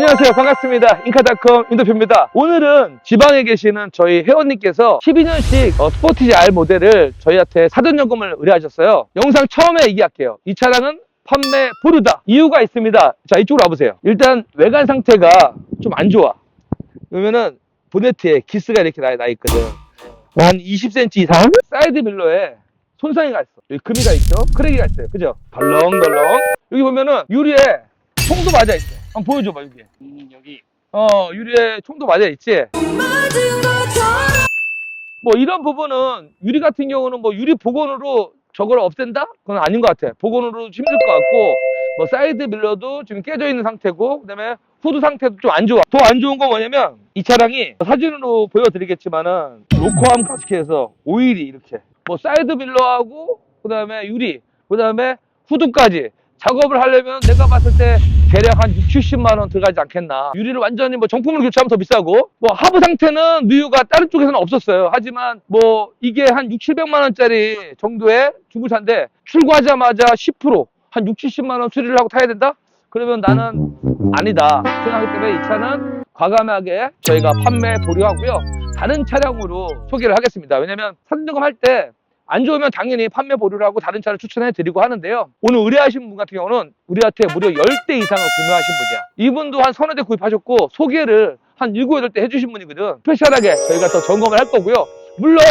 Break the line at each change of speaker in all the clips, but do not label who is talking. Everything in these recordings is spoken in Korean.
안녕하세요. 반갑습니다. 인카닷컴 인도표입니다. 오늘은 지방에 계시는 저희 회원님께서 12년씩 어, 스포티지 R 모델을 저희한테 사전점검을 의뢰하셨어요. 영상 처음에 얘기할게요. 이 차량은 판매 보류다. 이유가 있습니다. 자, 이쪽으로 와보세요. 일단 외관 상태가 좀 안 좋아. 그러면은 보네트에 기스가 이렇게 나, 나 있거든. 한 20cm 이상 사이드 밀러에 손상이 가 있어. 여기 금이 가 있죠? 크랙이 가 있어요. 그죠? 덜렁덜렁. 여기 보면은 유리에 총도 맞아 있어. 한번 보여줘봐, 여기.
음, 여기
어, 유리에 총도 맞아 있지? 뭐 이런 부분은 유리 같은 경우는 뭐 유리 복원으로 저걸 없앤다? 그건 아닌 것 같아. 복원으로 힘들 것 같고, 뭐 사이드 밀러도 지금 깨져 있는 상태고, 그 다음에 후드 상태도 좀 안 좋아. 더 안 좋은 건 뭐냐면, 이 차량이 사진으로 보여드리겠지만은, 로커암 가스켓에서 오일이 이렇게, 뭐 사이드 밀러하고, 그 다음에 유리, 그 다음에 후드까지 작업을 하려면 내가 봤을 때 대략 한 6, 70만 원 들어가지 않겠나. 유리를 완전히 뭐 정품으로 교체하면 더 비싸고, 뭐 하부 상태는 누유가 다른 쪽에서는 없었어요. 하지만 뭐 이게 한 6, 700만 원짜리 정도의 중고차인데 출고하자마자 10%, 한 6, 70만 원 수리를 하고 타야 된다? 그러면 나는 아니다 생각하기 때문에 이 차는 과감하게 저희가 판매 보류하고요. 다른 차량으로 소개를 하겠습니다. 왜냐면 사전점검 할때 안 좋으면 당연히 판매 보류를 하고 다른 차를 추천해 드리고 하는데요. 오늘 의뢰하신 분 같은 경우는 우리한테 무려 10대 이상을 구매하신 분이야. 이분도 한 서너 대 구입하셨고 소개를 한 7, 8대 해주신 분이거든. 스페셜하게 저희가 또 점검을 할 거고요. 물론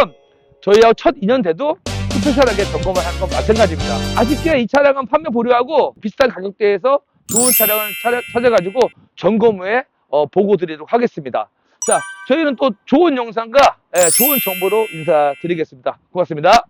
저희하고 첫 인연 돼도 스페셜하게 점검을 할건 마찬가지입니다. 아쉽게 이 차량은 판매 보류하고 비슷한 가격대에서 좋은 차량을 찾아- 찾아가지고 점검 후에 어, 보고 드리도록 하겠습니다. 자, 저희는 또 좋은 영상과 예, 좋은 정보로 인사드리겠습니다. 고맙습니다.